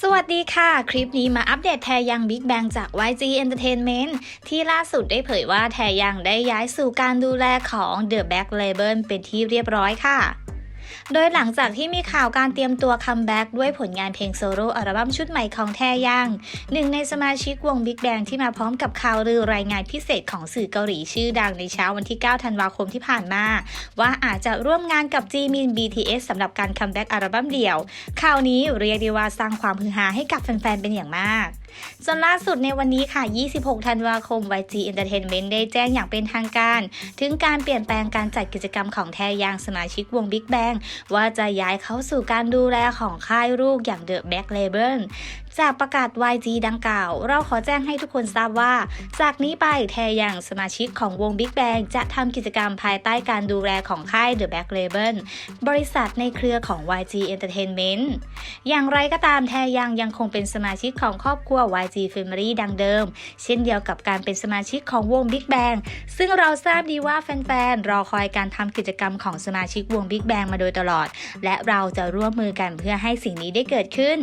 สวัสดีค่ะ คลิปนี้มาอัปเดตแทยังบิ๊กแบงจาก YG Entertainment ที่ล่าสุดได้เผยว่าแทยังได้ย้ายสู่การดูแลของ The Back Label เป็นที่เรียบร้อยค่ะ โดยหลังจากที่มีข่าวการเตรียมตัวคัมแบ็กด้วยผลงานเพลงโซโล่อัลบั้มชุดใหม่ของแทยังหนึ่งในสมาชิกวง Big Bang ที่มาพร้อมกับข่าวลือรายงานพิเศษของสื่อเกาหลีชื่อดังในเช้าวันที่ 9 ธันวาคมที่ผ่านมา ว่าอาจจะร่วมงานกับจีมิน BTS สำหรับการคัมแบ็กอัลบั้มเดี่ยว ข่าวนี้เรียกได้ว่าสร้างความฮือฮาให้กับแฟนๆเป็นอย่างมากจนล่าสุดในวันนี้ค่ะ 26 ธันวาคม YG Entertainment ได้แจ้งอย่างเป็นทางการ ถึงการเปลี่ยนแปลงการจัดกิจกรรมของแทยางสมาชิกวง Big Bang ว่าจะย้ายเข้าสู่การดูแลของค่ายลูกอย่าง The Back Label จากประกาศ YG ดังกล่าว เราขอแจ้งให้ทุกคนทราบว่า จากนี้ไปแทยังสมาชิกของวง Big Bang จะทำกิจกรรมภายใต้การดูแลของค่าย The Back Label บริษัทในเครือของ YG Entertainment อย่างไรก็ตามแทยังยังคงเป็นสมาชิกของครอบครัว YG Family ดังเดิม เช่นเดียวกับการเป็นสมาชิกของวง Big Bang ซึ่งเราทราบดีว่าแฟนๆ รอคอยการทำกิจกรรมของสมาชิกวง Big Bang มาโดยตลอด และเราจะร่วมมือกันเพื่อให้สิ่งนี้ได้เกิดขึ้น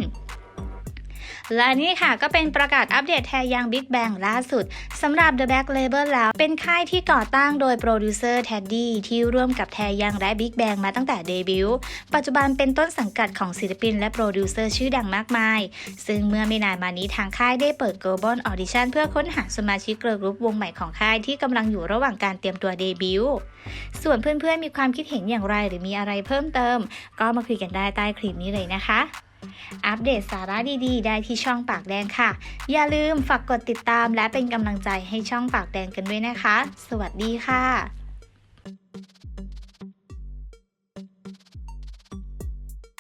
และนี่ค่ะก็เป็นประกาศอัปเดตแทยัง Big Bang ล่าสุดสำหรับ The Back Label แล้ว เป็นค่ายที่ก่อตั้งโดยโปรดิวเซอร์ Teddy ที่ร่วมกับแทยังและ Big Bang มาตั้งแต่เดบิวต์ปัจจุบันเป็นต้นสังกัดของศิลปินและโปรดิวเซอร์ชื่อดังมากมาย ซึ่งเมื่อไม่นานมานี้ทางค่ายได้เปิด Global Audition เพื่อค้นหาสมาชิกเกิร์ลกรุ๊ปวงใหม่ของค่ายที่กำลังอยู่ระหว่างการเตรียมตัวเดบิวต์ส่วนเพื่อนๆมีความคิดเห็นอย่างไรหรือมีอะไรเพิ่มเติม ก็มาคุยกันได้ใต้คลิปนี้เลยนะคะ อัปเดตสาระดีๆ ได้ที่ช่องปากแดงค่ะ อย่าลืมฝากกดติดตามและเป็นกำลังใจให้ช่องปากแดงกันด้วยนะคะ สวัสดีค่ะ